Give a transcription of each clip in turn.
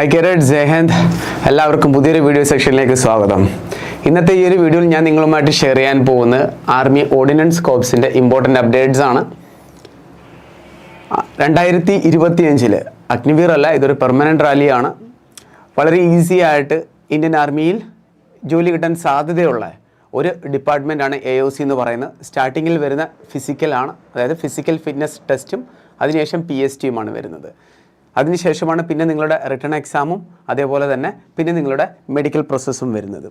ഐക്യരേഡ് ജയഹന്ദ് എല്ലാവർക്കും പുതിയൊരു വീഡിയോ സെക്ഷനിലേക്ക് സ്വാഗതം. ഇന്നത്തെ ഈ ഒരു വീഡിയോയിൽ ഞാൻ നിങ്ങളുമായിട്ട് ഷെയർ ചെയ്യാൻ പോകുന്നത് ആർമി ഓർഡിനൻസ് കോപ്സിന്റെ ഇമ്പോർട്ടന്റ് അപ്ഡേറ്റ്സ് ആണ്. രണ്ടായിരത്തി ഇരുപത്തിയഞ്ചിൽ അഗ്നിവീർ അല്ല ഇതൊരു പെർമനന്റ് റാലിയാണ് വളരെ ഈസി ആയിട്ട് ഇന്ത്യൻ ആർമിയിൽ ജോലി കിട്ടാൻ സാധ്യതയുള്ള ഒരു ഡിപ്പാർട്ട്മെന്റാണ് എ ഒ സി എന്ന് പറയുന്നത്. സ്റ്റാർട്ടിങ്ങിൽ വരുന്ന ഫിസിക്കലാണ് അതായത് ഫിസിക്കൽ ഫിറ്റ്നസ് ടെസ്റ്റും അതിനുശേഷം പി എസ് ടിയുമാണ് വരുന്നത്. അതിനുശേഷമാണ് പിന്നെ നിങ്ങളുടെ റിട്ടേൺ എക്സാമും അതേപോലെ തന്നെ പിന്നെ നിങ്ങളുടെ മെഡിക്കൽ പ്രോസസ്സും വരുന്നത്.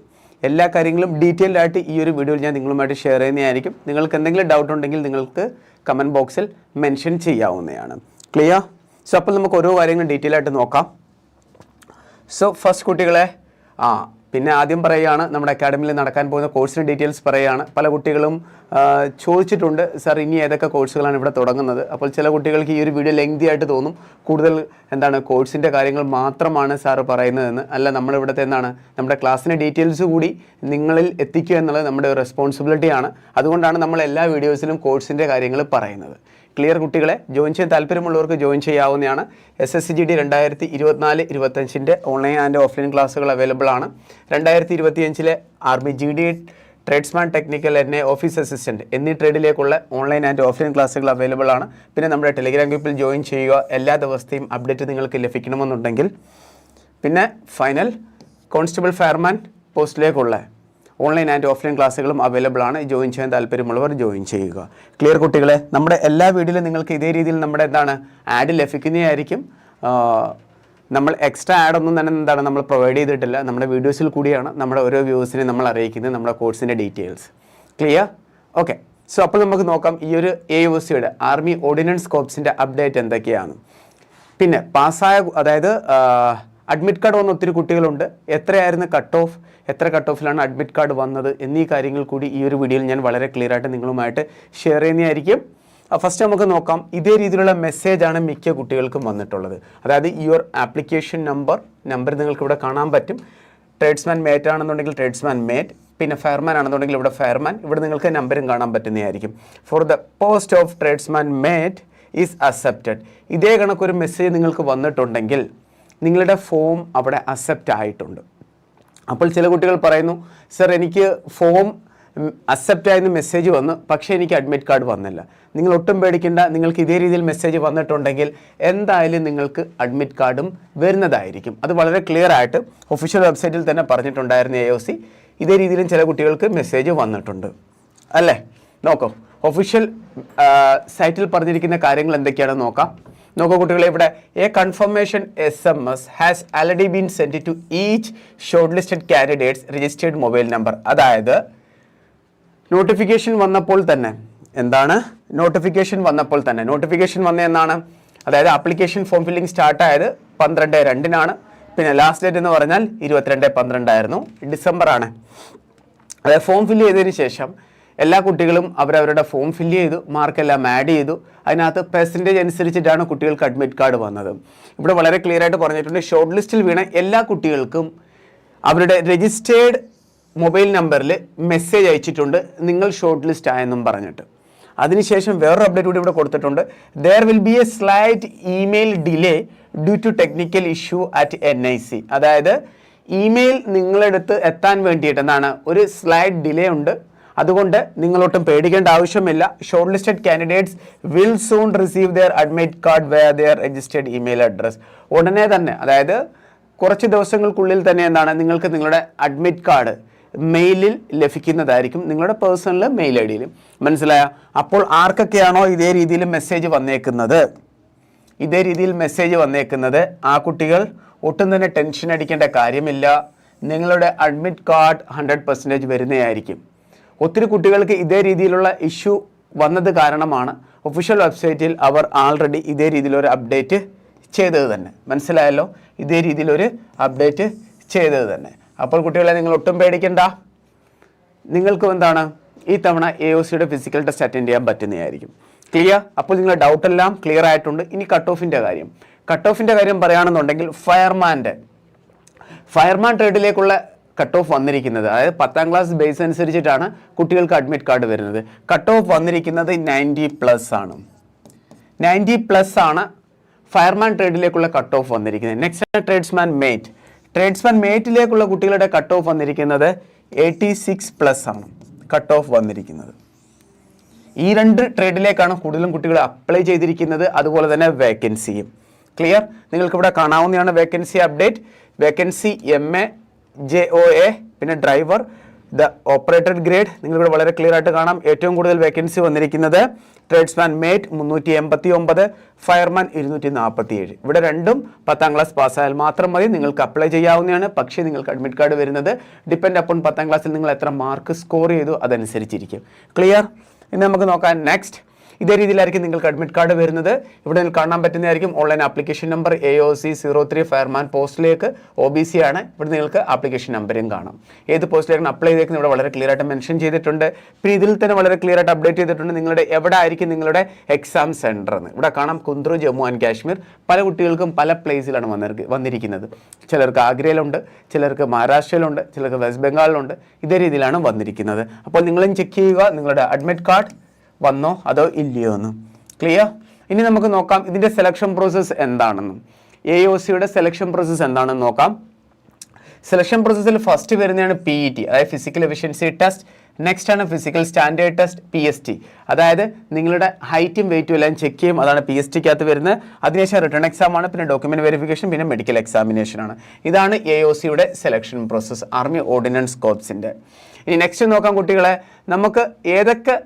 എല്ലാ കാര്യങ്ങളും ഡീറ്റെയിൽഡ് ആയിട്ട് ഈ ഒരു വീഡിയോയിൽ ഞാൻ നിങ്ങളുമായിട്ട് ഷെയർ ചെയ്യുന്നതായിരിക്കും. നിങ്ങൾക്ക് എന്തെങ്കിലും ഡൗട്ട് ഉണ്ടെങ്കിൽ നിങ്ങൾക്ക് കമന്റ് ബോക്സിൽ മെൻഷൻ ചെയ്യാവുന്നതാണ്. ക്ലിയർ സോ അപ്പോൾ നമുക്ക് ഓരോ കാര്യങ്ങളും ഡീറ്റെയിൽ ആയിട്ട് നോക്കാം. സോ ഫസ്റ്റ് കുട്ടികളെ ആ പിന്നെ ആദ്യം പറയുകയാണ് നമ്മുടെ അക്കാഡമിയിൽ നടക്കാൻ പോകുന്ന കോഴ്സിന്റെ ഡീറ്റെയിൽസ് പറയുകയാണ്. പല കുട്ടികളും ചോദിച്ചിട്ടുണ്ട് സാർ ഇനി ഏതൊക്കെ കോഴ്സുകളാണ് ഇവിടെ തുടങ്ങുന്നത്? അപ്പോൾ ചില കുട്ടികൾക്ക് ഈ ഒരു വീഡിയോ ലെങ്തി ആയിട്ട് തോന്നും. കൂടുതൽ എന്താണ് കോഴ്സിന്റെ കാര്യങ്ങൾ മാത്രമാണ് സാറ് പറയുന്നതെന്ന്. അല്ല നമ്മളിവിടുത്തെ എന്താണ് നമ്മുടെ ക്ലാസ്സിന്റെ ഡീറ്റെയിൽസ് കൂടി നിങ്ങളിൽ എത്തിക്കുക എന്നുള്ളത് നമ്മുടെ റെസ്പോൺസിബിലിറ്റിയാണ്. അതുകൊണ്ടാണ് നമ്മൾ എല്ലാ വീഡിയോസിലും കോഴ്സിന്റെ കാര്യങ്ങൾ പറയുന്നത്. ക്ലിയർ കുട്ടികളെ ജോയിൻ ചെയ്യാൻ താല്പര്യമുള്ളവർക്ക് ജോയിൻ ചെയ്യാവുന്നതാണ്. S S C G D രണ്ടായിരത്തി ഇരുപത്തിനാല് ഇരുപത്തഞ്ചിന്റെ ഓൺലൈൻ ആൻഡ് ഓഫ്ലൈൻ ക്ലാസ്സുകൾ അവൈലബിൾ ആണ്. രണ്ടായിരത്തി ഇരുപത്തിയഞ്ചിലെ army G D tradesman technical N A office assistant എന്നീ ട്രേഡിലേക്കുള്ള ഓൺലൈൻ ആൻഡ് ഓഫ്ലൈൻ ക്ലാസ്സുകൾ അവൈലബിൾ ആണ്. പിന്നെ നമ്മുടെ ടെലിഗ്രാം ഗ്രൂപ്പിൽ ജോയിൻ ചെയ്യുക. എല്ലാ ദിവസത്തെയും അപ്ഡേറ്റ് നിങ്ങൾക്ക് ലഭിക്കണമെന്നുണ്ടെങ്കിൽ. പിന്നെ ഫൈനൽ കോൺസ്റ്റബിൾ ഫയർമാൻ പോസ്റ്റിലേക്കുള്ള ഓൺലൈൻ ആൻഡ് ഓഫ്ലൈൻ ക്ലാസ്സുകളും അവൈലബിൾ ആണ്. ജോയിൻ ചെയ്യാൻ താല്പര്യമുള്ളവർ ജോയിൻ ചെയ്യുക. ക്ലിയർ കുട്ടികളെ നമ്മുടെ എല്ലാ വീഡിയോയിലും നിങ്ങൾക്ക് ഇതേ രീതിയിൽ നമ്മുടെ എന്താണ് ആഡ് ലഭിക്കുന്നതായിരിക്കും. നമ്മൾ എക്സ്ട്രാ ആഡ് ഒന്നും തന്നെ എന്താണ് നമ്മൾ പ്രൊവൈഡ് ചെയ്തിട്ടില്ല. നമ്മുടെ വീഡിയോസിൽ കൂടിയാണ് നമ്മുടെ ഓരോ വ്യൂസിനെ നമ്മൾ അറിയിക്കുന്നത് നമ്മുടെ കോഴ്സിന്റെ ഡീറ്റെയിൽസ് ക്ലിയർ ഓക്കെ സോ അപ്പോൾ നമുക്ക് നോക്കാം ഈ ഒരു എ ഒ സിയുടെ ആർമി ഓർഡിനൻസ് കോപ്സിന്റെ അപ്ഡേറ്റ് എന്തൊക്കെയാണ്? പിന്നെ പാസ്സായ അതായത് അഡ്മിറ്റ് കാർഡ് വന്ന ഒത്തിരി കുട്ടികളുണ്ട്. എത്രയായിരുന്നു കട്ട് ഓഫ് എത്ര കട്ട് ഓഫിലാണ് അഡ്മിറ്റ് കാർഡ് വന്നത്? എന്നീ കാര്യങ്ങൾ കൂടി ഈ ഒരു വീഡിയോയിൽ ഞാൻ വളരെ ക്ലിയർ ആയിട്ട് നിങ്ങളുമായിട്ട് ഷെയർ ചെയ്യുന്നതായിരിക്കും. ഫസ്റ്റ് നമുക്ക് നോക്കാം. ഇതേ രീതിയിലുള്ള മെസ്സേജാണ് മിക്ക കുട്ടികൾക്കും വന്നിട്ടുള്ളത്. അതായത് യുവർ ആപ്ലിക്കേഷൻ നമ്പർ നമ്പർ നിങ്ങൾക്ക് ഇവിടെ കാണാൻ പറ്റും. ട്രേഡ്സ്മാൻ മേറ്റ് ആണെന്നുണ്ടെങ്കിൽ ട്രേഡ്സ്മാൻ മേറ്റ് പിന്നെ ഫയർമാൻ ആണെന്നുണ്ടെങ്കിൽ ഇവിടെ ഫയർമാൻ ഇവിടെ നിങ്ങൾക്ക് നമ്പരും കാണാൻ പറ്റുന്നതായിരിക്കും. For the post of tradesman mate is accepted ഇതേ കണക്കൊരു മെസ്സേജ് നിങ്ങൾക്ക് വന്നിട്ടുണ്ടെങ്കിൽ നിങ്ങളുടെ ഫോം അവിടെ അക്സെപ്റ്റ് ആയിട്ടുണ്ട്. അപ്പോൾ ചില കുട്ടികൾ പറയുന്നു സർ എനിക്ക് ഫോം അക്സെപ്റ്റ് ആയെന്ന് മെസ്സേജ് വന്നു പക്ഷേ എനിക്ക് അഡ്മിറ്റ് കാർഡ് വന്നില്ല. നിങ്ങൾ ഒട്ടും പേടിക്കേണ്ട നിങ്ങൾക്ക് ഇതേ രീതിയിൽ മെസ്സേജ് വന്നിട്ടുണ്ടെങ്കിൽ എന്തായാലും നിങ്ങൾക്ക് അഡ്മിറ്റ് കാർഡും വരുന്നതായിരിക്കും. അത് വളരെ ക്ലിയർ ആയിട്ട് ഒഫീഷ്യൽ വെബ്സൈറ്റിൽ തന്നെ പറഞ്ഞിട്ടുണ്ടായിരുന്നു എ ഒ സി ഇതേ രീതിയിലും ചില കുട്ടികൾക്ക് മെസ്സേജ് വന്നിട്ടുണ്ട്. അല്ലേ? നോക്കാം ഒഫീഷ്യൽ സൈറ്റിൽ പറഞ്ഞിരിക്കുന്ന കാര്യങ്ങൾ എന്തൊക്കെയാണെന്ന് നോക്കാം. നോക്കൂ കുട്ടികളെ ഇവിടെ a confirmation S M S has already been send to each short listed candidates registered mobile number അതായത് നോട്ടിഫിക്കേഷൻ വന്നപ്പോൾ തന്നെ എന്താണ്? നോട്ടിഫിക്കേഷൻ വന്നപ്പോൾ തന്നെ. നോട്ടിഫിക്കേഷൻ വന്ന എന്നാണ്? അതായത് ആപ്ലിക്കേഷൻ ഫോം ഫില്ലിംഗ് സ്റ്റാർട്ടായത് പന്ത്രണ്ട് രണ്ടിനാണ്. പിന്നെ ലാസ്റ്റ് ഡേറ്റ് എന്ന് പറഞ്ഞാൽ ഇരുപത്തിരണ്ട് പന്ത്രണ്ടായിരുന്നു. ഡിസംബർ ആണ്. അതായത് ഫോം ഫില്ല് ചെയ്തതിന് ശേഷം എല്ലാ കുട്ടികളും അവരവരുടെ ഫോം ഫില്ല് ചെയ്തു മാർക്കെല്ലാം ആഡ് ചെയ്തു. അതിനകത്ത് പെർസെന്റേജ് അനുസരിച്ചിട്ടാണ് കുട്ടികൾക്ക് അഡ്മിറ്റ് കാർഡ് വന്നത്. ഇവിടെ വളരെ ക്ലിയർ ആയിട്ട് പറഞ്ഞിട്ടുണ്ട് ഷോർട്ട് ലിസ്റ്റിൽ വീണ എല്ലാ കുട്ടികൾക്കും അവരുടെ രജിസ്റ്റേർഡ് മൊബൈൽ നമ്പറിൽ മെസ്സേജ് അയച്ചിട്ടുണ്ട് നിങ്ങൾ ഷോർട്ട് ലിസ്റ്റ് ആയെന്നും പറഞ്ഞിട്ട്. അതിനുശേഷം വേറൊരു അപ്ഡേറ്റ് കൂടി ഇവിടെ കൊടുത്തിട്ടുണ്ട് there will be a slight email delay due to technical issue at N I C അതായത് ഇമെയിൽ നിങ്ങളെടുത്ത് എത്താൻ വേണ്ടിയിട്ട് എന്താണ് ഒരു സ്ലൈഡ് ഡിലേ ഉണ്ട്. അതുകൊണ്ട് നിങ്ങളൊട്ടും പേടിക്കേണ്ട ആവശ്യമില്ല. Short listed candidates will soon receive their admit card where their registered email address ഉടനെ തന്നെ അതായത് കുറച്ച് ദിവസങ്ങൾക്കുള്ളിൽ തന്നെ എന്താണ് നിങ്ങൾക്ക് നിങ്ങളുടെ അഡ്മിറ്റ് കാർഡ് മെയിലിൽ ലഭിക്കുന്നതായിരിക്കും നിങ്ങളുടെ പേഴ്സണൽ മെയിൽ ഐ ഡിയിൽ. മനസ്സിലായ? അപ്പോൾ ആർക്കൊക്കെയാണോ ഇതേ രീതിയിൽ മെസ്സേജ് വന്നേക്കുന്നത്? ഇതേ രീതിയിൽ മെസ്സേജ് വന്നേക്കുന്നത് ആ കുട്ടികൾ ഒട്ടും തന്നെ ടെൻഷൻ അടിക്കേണ്ട കാര്യമില്ല. നിങ്ങളുടെ അഡ്മിറ്റ് കാർഡ് ഹൺഡ്രഡ് പെർസെന്റേജ് വരുന്നതായിരിക്കും. ഒത്തിരി കുട്ടികൾക്ക് ഇതേ രീതിയിലുള്ള ഇഷ്യൂ വന്നത് കാരണമാണ് ഒഫീഷ്യൽ വെബ്സൈറ്റിൽ അവർ ആൾറെഡി ഇതേ രീതിയിലൊരു അപ്ഡേറ്റ് ചെയ്തത് തന്നെ. മനസ്സിലായല്ലോ? ഇതേ രീതിയിലൊരു അപ്ഡേറ്റ് ചെയ്തത് തന്നെ. അപ്പോൾ കുട്ടികളെ നിങ്ങൾ ഒട്ടും പേടിക്കണ്ട. നിങ്ങൾക്കും എന്താണ്? ഈ തവണ എ ഒ സിയുടെ ഫിസിക്കൽ ടെസ്റ്റ് അറ്റൻഡ് ചെയ്യാൻ പറ്റുന്നതായിരിക്കും. ക്ലിയർ അപ്പോൾ നിങ്ങളുടെ ഡൗട്ട് എല്ലാം ക്ലിയർ ആയിട്ടുണ്ട്. ഇനി കട്ട് ഓഫിന്റെ കാര്യം. കട്ട് ഓഫിന്റെ കാര്യം പറയുകയാണെന്നുണ്ടെങ്കിൽ ഫയർമാന്റെ ഫയർമാൻ ട്രേഡിലേക്കുള്ള കട്ട് ഓഫ് വന്നിരിക്കുന്നത്. അതായത് പത്താം ക്ലാസ് ബേസ് അനുസരിച്ചിട്ടാണ് കുട്ടികൾക്ക് അഡ്മിറ്റ് കാർഡ് വരുന്നത്. കട്ട് ഓഫ് വന്നിരിക്കുന്നത് നയന്റി പ്ലസ് ആണ്. നയന്റി പ്ലസ് ആണ് ഫയർമാൻ ട്രേഡിലേക്കുള്ള കട്ട് ഓഫ് വന്നിരിക്കുന്നത്. നെക്സ്റ്റ് ട്രേഡ്സ്മാൻ മേറ്റ് ട്രേഡ്സ്മാൻ മേറ്റിലേക്കുള്ള കുട്ടികളുടെ കട്ട് ഓഫ് വന്നിരിക്കുന്നത് എയ്റ്റി സിക്സ് പ്ലസ് ആണ്. കട്ട് ഓഫ് വന്നിരിക്കുന്നത്. ഈ രണ്ട് ട്രേഡിലേക്കാണ് കൂടുതലും കുട്ടികൾ അപ്ലൈ ചെയ്തിരിക്കുന്നത്. അതുപോലെ തന്നെ വേക്കൻസിയും ക്ലിയർ നിങ്ങൾക്കിവിടെ കാണാവുന്നതാണ് vacancy update vacancy M A J O A പിന്നെ ഡ്രൈവർ ദ ഓപ്പറേറ്റഡ് ഗ്രേഡ് നിങ്ങളിവിടെ വളരെ ക്ലിയർ ആയിട്ട് കാണാം ഏറ്റവും കൂടുതൽ വേക്കൻസി വന്നിരിക്കുന്നത് ട്രേഡ്സ്മാൻ മേറ്റ് മുന്നൂറ്റി എൺപത്തി ഒമ്പത് ഫയർമാൻ ഇരുന്നൂറ്റി നാൽപ്പത്തി ഏഴ് ഇവിടെ രണ്ടും പത്താം ക്ലാസ് പാസ്സായാൽ മാത്രം മതി. നിങ്ങൾക്ക് അപ്ലൈ ചെയ്യാവുന്നതാണ്. പക്ഷേ നിങ്ങൾക്ക് അഡ്മിറ്റ് കാർഡ് വരുന്നത് ഡിപ്പെൻഡ് അപ്പോൺ പത്താം ക്ലാസ്സിൽ നിങ്ങൾ എത്ര മാർക്ക് സ്കോർ ചെയ്തു അതനുസരിച്ചിരിക്കും. ക്ലിയർ ഇനി നമുക്ക് നോക്കാം. നെക്സ്റ്റ് ഇതേ രീതിയിലായിരിക്കും നിങ്ങൾക്ക് അഡ്മിറ്റ് കാർഡ് വരുന്നത്. ഇവിടെ കാണാൻ പറ്റുന്നതായിരിക്കും online application number A O C zero three fireman പോസ്റ്റിലേക്ക് ഒ ബി സി ആണ്. ഇവിടെ നിങ്ങൾക്ക് ആപ്ലിക്കേഷൻ നമ്പറും കാണാം. ഏത് പോസ്റ്റിലേക്കാണ് അപ്ലൈ ചെയ്തേക്കുന്നത്? ഇവിടെ വളരെ ക്ലിയർ ആയിട്ട് മെൻഷൻ ചെയ്തിട്ടുണ്ട്. പിന്നെ ഇതിൽ തന്നെ വളരെ ക്ലിയർ ആയിട്ട് അപ്ഡേറ്റ് ചെയ്തിട്ടുണ്ട്. നിങ്ങളുടെ എവിടെ ആയിരിക്കും നിങ്ങളുടെ എക്സാം സെന്റർ എന്ന്. ഇവിടെ കാണാം കുന്ദ്രു ജമ്മു ആൻഡ് കാശ്മീർ. പല കുട്ടികൾക്കും പല പ്ലേസിലാണ് വന്നിരിക്ക വന്നിരിക്കുന്നത്. ചിലർക്ക് ആഗ്രയിലുണ്ട് ചിലർക്ക് മഹാരാഷ്ട്രയിലുണ്ട് ചിലർക്ക് വെസ്റ്റ് ബംഗാളിലുണ്ട്. ഇതേ രീതിയിലാണ് വന്നിരിക്കുന്നത്. അപ്പോൾ നിങ്ങളും ചെക്ക് ചെയ്യുക. നിങ്ങളുടെ അഡ്മിറ്റ് കാർഡ് വന്നോ അതോ ഇല്ലയോ എന്ന്. ക്ലിയർ ഇനി നമുക്ക് നോക്കാം ഇതിന്റെ സെലക്ഷൻ പ്രോസസ്സ് എന്താണെന്ന്. എ ഒ സിയുടെ സെലക്ഷൻ പ്രോസസ്സ് എന്താണെന്ന് നോക്കാം. സെലക്ഷൻ പ്രോസസ്സിൽ ഫസ്റ്റ് വരുന്നതാണ് പി ഇ ടി അതായത് ഫിസിക്കൽ എഫിഷ്യൻസി ടെസ്റ്റ് നെക്സ്റ്റ് ആണ് physical standard test P S T അതായത് നിങ്ങളുടെ ഹൈറ്റും വെയിറ്റും എല്ലാം ചെക്ക് ചെയ്യും. അതാണ് പി എസ് ടിക്കകത്ത് വരുന്നത്. അതിനുശേഷം റിട്ടേൺ എക്സാം ആണ് പിന്നെ ഡോക്യുമെന്റ് വെരിഫിക്കേഷൻ പിന്നെ മെഡിക്കൽ എക്സാമിനേഷൻ ആണ്. ഇതാണ് എ ഒ സിയുടെ സെലക്ഷൻ പ്രോസസ്സ് ആർമി ഓർഡിനൻസ് കോപ്സിന്റെ ഇനി നെക്സ്റ്റ് നോക്കാം കുട്ടികളെ. നമുക്ക് ഏതൊക്കെ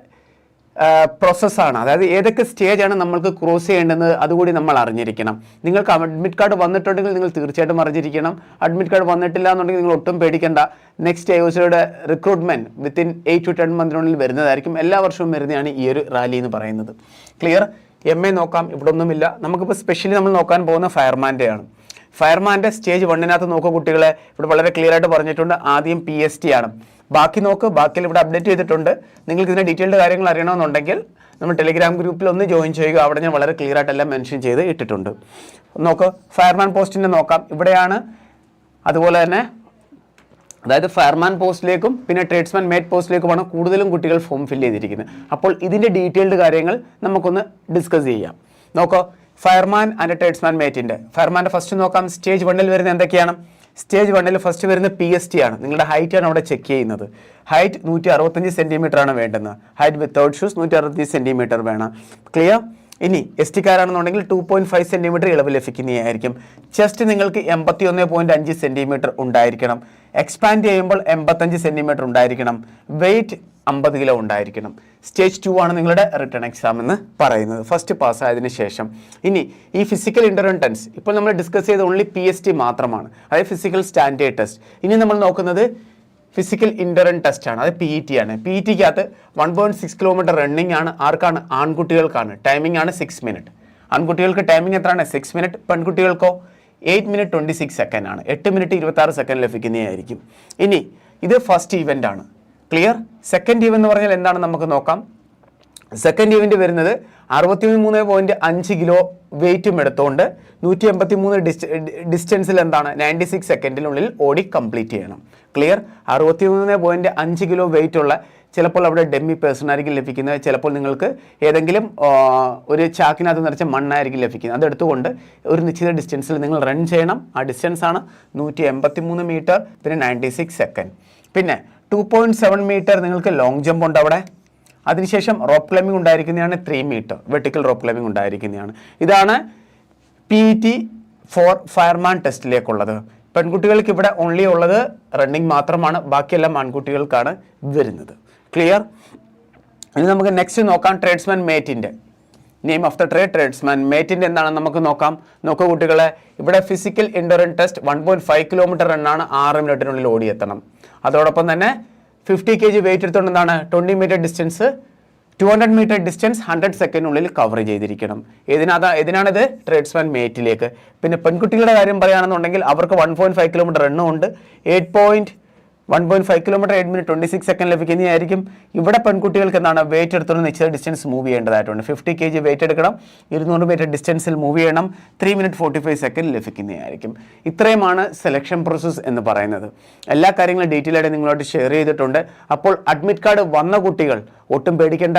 പ്രോസസ്സാണ് അതായത് ഏതൊക്കെ സ്റ്റേജാണ് നമ്മൾക്ക് ക്രോസ് ചെയ്യേണ്ടത് അതുകൂടി നമ്മൾ അറിഞ്ഞിരിക്കണം. നിങ്ങൾക്ക് അഡ്മിറ്റ് കാർഡ് വന്നിട്ടുണ്ടെങ്കിൽ നിങ്ങൾ തീർച്ചയായിട്ടും അറിഞ്ഞിരിക്കണം. അഡ്മിറ്റ് കാർഡ് വന്നിട്ടില്ല എന്നുണ്ടെങ്കിൽ നിങ്ങൾ ഒട്ടും പേടിക്കേണ്ട. Next ഐഒസിയുടെ recruitment within eight to ten മന്തിനുള്ളിൽ വരുന്നതായിരിക്കും. എല്ലാ വർഷവും വരുന്നതാണ് ഈ ഒരു റാലി എന്ന് പറയുന്നത്. ക്ലിയർ എം എ നോക്കാം. ഇവിടെ ഒന്നുമില്ല നമുക്കിപ്പോൾ സ്പെഷ്യലി നമ്മൾ നോക്കാൻ പോകുന്ന ഫയർമാന്റെയാണ് ഫയർമാന്റെ സ്റ്റേജ് വണ്ണിനകത്ത് നോക്കുക കുട്ടികളെ. ഇവിടെ വളരെ ക്ലിയർ ആയിട്ട് പറഞ്ഞിട്ടുണ്ട്. ആദ്യം പി എസ് ടി ആണ്. ബാക്കി നോക്ക് ബാക്കിയിൽ ഇവിടെ അപ്ഡേറ്റ് ചെയ്തിട്ടുണ്ട്. നിങ്ങൾക്ക് ഇതിന്റെ ഡീറ്റെയിൽഡ് കാര്യങ്ങൾ അറിയണമെന്നുണ്ടെങ്കിൽ നമ്മൾ ടെലിഗ്രാം ഗ്രൂപ്പിൽ ഒന്ന് ജോയിൻ ചെയ്യുക. അവിടെ ഞാൻ വളരെ ക്ലിയർ ആയിട്ടെല്ലാം മെൻഷൻ ചെയ്ത് ഇട്ടിട്ടുണ്ട്. നോക്ക് ഫയർമാൻ പോസ്റ്റിന്റെ നോക്കാം. ഇവിടെയാണ് അതുപോലെ തന്നെ അതായത് ഫയർമാൻ പോസ്റ്റിലേക്കും പിന്നെ ട്രേഡ്സ്മാൻ മേറ്റ് പോസ്റ്റിലേക്കുമാണ് കൂടുതലും കുട്ടികൾ ഫോം ഫില്ല് ചെയ്തിരിക്കുന്നത്. അപ്പോൾ ഇതിന്റെ ഡീറ്റെയിൽഡ് കാര്യങ്ങൾ നമുക്കൊന്ന് ഡിസ്കസ് ചെയ്യാം. നോക്കോ ഫയർമാൻ ആൻഡ് ട്രേഡ്സ്മാൻ മേറ്റിന്റെ ഫയർമാന്റെ ഫസ്റ്റ് നോക്കാം. സ്റ്റേജ് വണ്ണിൽ വരുന്ന എന്തൊക്കെയാണ്? സ്റ്റേജ് വണ്ണിൽ ഫസ്റ്റ് വരുന്ന പി എസ് ടി ആണ്. നിങ്ങളുടെ ഹൈറ്റ് ആണ് അവിടെ ചെക്ക് ചെയ്യുന്നത്. ഹൈറ്റ് നൂറ്റി അറുപത്തഞ്ച് സെന്റിമീറ്റർ ആണ് വേണ്ടുന്നത്. ഹൈറ്റ് വിത്തൗട്ട് ഷൂസ് നൂറ്റി അറുപത്തഞ്ച് സെന്റിമീറ്റർ വേണം. ക്ലിയർ ഇനി എസ് ടിക്കാരാണെന്നുണ്ടെങ്കിൽ ടു പോയിന്റ് ഫൈവ് സെന്റിമീറ്റർ ഇളവ് ലഭിക്കുന്നതായിരിക്കും. ചെസ്റ്റ് നിങ്ങൾക്ക് എൺപത്തി ഒന്ന് പോയിന്റ് അഞ്ച് സെന്റിമീറ്റർ ഉണ്ടായിരിക്കണം. എക്സ്പാൻഡ് ചെയ്യുമ്പോൾ എൺപത്തഞ്ച് സെന്റിമീറ്റർ ഉണ്ടായിരിക്കണം. വെയിറ്റ് അമ്പത് കിലോ ഉണ്ടായിരിക്കണം. സ്റ്റേജ് ടു ആണ് നിങ്ങളുടെ റിട്ടേൺ എക്സാം എന്ന് പറയുന്നത്. ഫസ്റ്റ് പാസ്സായതിനു ശേഷം. ഇനി ഈ ഫിസിക്കൽ ഇന്റർവെന്റൻസ് ഇപ്പോൾ നമ്മൾ ഡിസ്കസ് ചെയ്ത ഓൺലി പി മാത്രമാണ്. അതായത് ഫിസിക്കൽ സ്റ്റാൻഡേർഡ് ടെസ്റ്റ് ഇനി നമ്മൾ നോക്കുന്നത് ഫിസിക്കൽ ഇൻഡറൻ ടെസ്റ്റ് ആണ്. അത് പി ഇ ടി ആണ്. P E ടിക്കകത്ത് one point six kilometre running ആണ്. ആർക്കാണ്? ആൺകുട്ടികൾക്കാണ്. ടൈമിംഗ് ആണ് സിക്സ് മിനിറ്റ് ആൺകുട്ടികൾക്ക് ടൈമിംഗ് എത്രയാണ്? Six minute പെൺകുട്ടികൾക്കോ eight minute twenty six second ആണ്. എട്ട് മിനിറ്റ് ഇരുപത്താറ് സെക്കൻഡ് ലഭിക്കുന്നതായിരിക്കും. ഇനി ഇത് ഫസ്റ്റ് ഇവന്റ് ആണ്. ക്ലിയർ സെക്കൻഡ് ഇവന്റ് എന്ന് പറഞ്ഞാൽ എന്താണ്? നമുക്ക് നോക്കാം. സെക്കൻഡ് ഇവന്റ് വരുന്നത് അറുപത്തി മൂന്ന് പോയിന്റ് അഞ്ച് കിലോ വെയിറ്റും എടുത്തുകൊണ്ട് നൂറ്റി എൺപത്തി മൂന്ന് ഡിസ്റ്റൻസിൽ എന്താണ് നയന്റി സിക്സ് സെക്കൻഡിനുള്ളിൽ ഓടി കംപ്ലീറ്റ് ചെയ്യണം. ക്ലിയർ? അറുപത്തി മൂന്ന് പോയിന്റ് അഞ്ച് കിലോ വെയിറ്റ് ഉള്ള ചിലപ്പോൾ അവിടെ ഡെമ്മി പേഴ്സണായിരിക്കും ലഭിക്കുന്നത്. ചിലപ്പോൾ നിങ്ങൾക്ക് ഏതെങ്കിലും ഒരു ചാക്കിനകത്ത് നിറച്ച മണ്ണായിരിക്കും ലഭിക്കുന്നത്. അതെടുത്തുകൊണ്ട് ഒരു നിശ്ചിത ഡിസ്റ്റൻസിൽ നിങ്ങൾ റൺ ചെയ്യണം. ആ ഡിസ്റ്റൻസ് ആണ് നൂറ്റി എൺപത്തി മൂന്ന് മീറ്റർ പിന്നെ നയന്റി സിക്സ് സെക്കൻഡ്. പിന്നെ ടു പോയിന്റ് സെവൻ മീറ്റർ നിങ്ങൾക്ക് ലോങ് ജമ്പ് ഉണ്ട് അവിടെ അതിനുശേഷം റോപ്പ് ക്ലൈമ്പിംഗ് ഉണ്ടായിരിക്കുന്നതാണ് three metre vertical rope climbing ഉണ്ടായിരിക്കുന്നതാണ്. ഇതാണ് പി ടി ഫോർ ഫയർമാൻ ടെസ്റ്റിലേക്കുള്ളത് പെൺകുട്ടികൾക്ക് ഇവിടെ ഓൺലി ഉള്ളത് റണ്ണിങ് മാത്രമാണ് ബാക്കിയെല്ലാം ആൺകുട്ടികൾക്കാണ് വരുന്നത്. ക്ലിയർ ഇനി നമുക്ക് നെക്സ്റ്റ് നോക്കാം tradesman മേറ്റിന്റെ name of the trade tradesman മേറ്റിന്റെ എന്താണെന്ന് നമുക്ക് നോക്കാം. നോക്കൂ കുട്ടികളെ ഇവിടെ physical endurance test one point five kilometre റണ്ണാണ് ആറ് മിനിറ്റിനുള്ളിൽ ഓടിയെത്തണം. അതോടൊപ്പം തന്നെ ഫിഫ്റ്റി കെ ജി വെയിറ്റ് എടുത്തുകൊണ്ട് എന്താണ് twenty metre distance to hundred metre distance hundred സെക്കൻഡിനുള്ളിൽ cover ചെയ്തിരിക്കണം. ഇതിനകത്ത് ഇതിനാണിത് ട്രേഡ്സ്മാൻ മേറ്റിലേക്ക് പിന്നെ പെൺകുട്ടികളുടെ കാര്യം പറയുകയാണെന്നുണ്ടെങ്കിൽ അവർക്ക് വൺ പോയിന്റ് ഫൈവ് കിലോമീറ്റർ ഉണ്ട്. Eight point one point five kilometre eight minute twenty six second ലഭിക്കുന്നതായിരിക്കും. ഇവിടെ പെൺകുട്ടികൾക്ക് എന്താണ് വെയിറ്റ് എടുത്തുകൊണ്ട് നിശ്ചിത ഡിസ്റ്റൻസ് മൂവ് ചെയ്യേണ്ടതായിട്ടുണ്ട്. ഫിഫ്റ്റി കെ ജി വെയിറ്റ് എടുക്കണം. ഇരുന്നൂറ് മീറ്റർ ഡിസ്റ്റൻസിൽ മൂവ് ചെയ്യണം. Three minute forty five second ലഭിക്കുന്നതായിരിക്കും. ഇത്രയുമാണ് സെലക്ഷൻ പ്രോസസ്സ് എന്ന് പറയുന്നത്. എല്ലാ കാര്യങ്ങളും ഡീറ്റെയിൽ ആയിട്ട് നിങ്ങളോട് ഷെയർ ചെയ്തിട്ടുണ്ട്. അപ്പോൾ അഡ്മിറ്റ് കാർഡ് വന്ന കുട്ടികൾ ഒട്ടും പേടിക്കേണ്ട.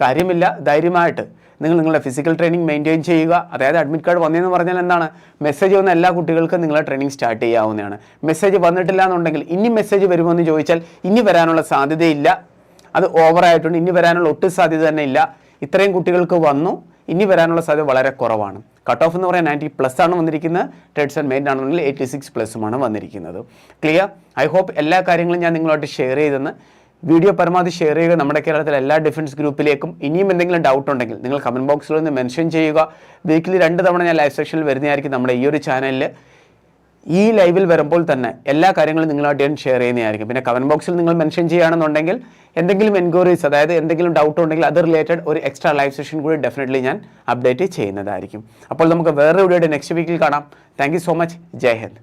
കാര്യമില്ല ധൈര്യമായിട്ട്. നിങ്ങൾ നിങ്ങളുടെ ഫിസിക്കൽ ട്രെയിനിങ് മെയിന്റെയിൻ ചെയ്യുക. അതായത് അഡ്മിറ്റ് കാർഡ് വന്നതെന്ന് പറഞ്ഞാൽ എന്താണ്? മെസ്സേജ് വന്ന എല്ലാ കുട്ടികൾക്കും നിങ്ങളെ ട്രെയിനിങ് സ്റ്റാർട്ട് ചെയ്യാവുന്നതാണ്. മെസ്സേജ് വന്നിട്ടില്ല എന്നുണ്ടെങ്കിൽ ഇനി മെസ്സേജ് വരുമോ എന്ന് ചോദിച്ചാൽ ഇനി വരാനുള്ള സാധ്യതയില്ല. അത് ഓവറായിട്ടുണ്ട് ഇനി വരാനുള്ള ഒട്ടും സാധ്യത തന്നെ ഇല്ല. ഇത്രയും കുട്ടികൾക്ക് വന്നു. ഇനി വരാനുള്ള സാധ്യത വളരെ കുറവാണ്. കട്ട് ഓഫ് എന്ന് പറയാൻ നയന്റി പ്ലസ് ആണ് വന്നിരിക്കുന്നത്. ട്രേഡ്സ് ആൻഡ് മെയിൻ ആണെന്നുണ്ടെങ്കിൽ എയ്റ്റി സിക്സ് പ്ലസ്സുമാണ് വന്നിരിക്കുന്നത്. ക്ലിയർ ഐ ഹോപ്പ് എല്ലാ കാര്യങ്ങളും ഞാൻ നിങ്ങളായിട്ട് ഷെയർ ചെയ്തെന്ന് വീഡിയോ പരമാവധി ഷെയർ ചെയ്യുക. നമ്മുടെ കേരളത്തിലെ എല്ലാ ഡിഫൻസ് ഗ്രൂപ്പിലേക്കും ഇനിയും എന്തെങ്കിലും ഡൗട്ട് ഉണ്ടെങ്കിൽ നിങ്ങൾ കമന്റ് ബോക്സിൽ ഒന്ന് മെൻഷൻ ചെയ്യുക. വീക്കിലി രണ്ട് തവണ ഞാൻ ലൈവ് സെക്ഷനിൽ വരുന്നതായിരിക്കും നമ്മുടെ ഈ ഒരു ചാനലിൽ ഈ ലൈവിൽ വരുമ്പോൾ തന്നെ എല്ലാ കാര്യങ്ങളും നിങ്ങളായിട്ട് ഞാൻ ഷെയർ ചെയ്യുന്നതായിരിക്കും. പിന്നെ കമന്റ് ബോക്സിൽ നിങ്ങൾ മെൻഷൻ ചെയ്യുകയാണെന്നുണ്ടെങ്കിൽ എന്തെങ്കിലും എൻക്വയറീസ് അതായത് എന്തെങ്കിലും ഡൗട്ട് ഉണ്ടെങ്കിൽ അത് റിലേറ്റഡ് ഒരു എക്സ്ട്രാ ലൈവ് സെഷൻ കൂടി ഡെഫിനറ്റ്ലി ഞാൻ അപ്ഡേറ്റ് ചെയ്യുന്നതായിരിക്കും. അപ്പോൾ നമുക്ക് വേറെ വീഡിയോയുടെ നെക്സ്റ്റ് വീക്കിൽ കാണാം. താങ്ക് സോ മച്ച് ജയ് ഹിന്ദ്.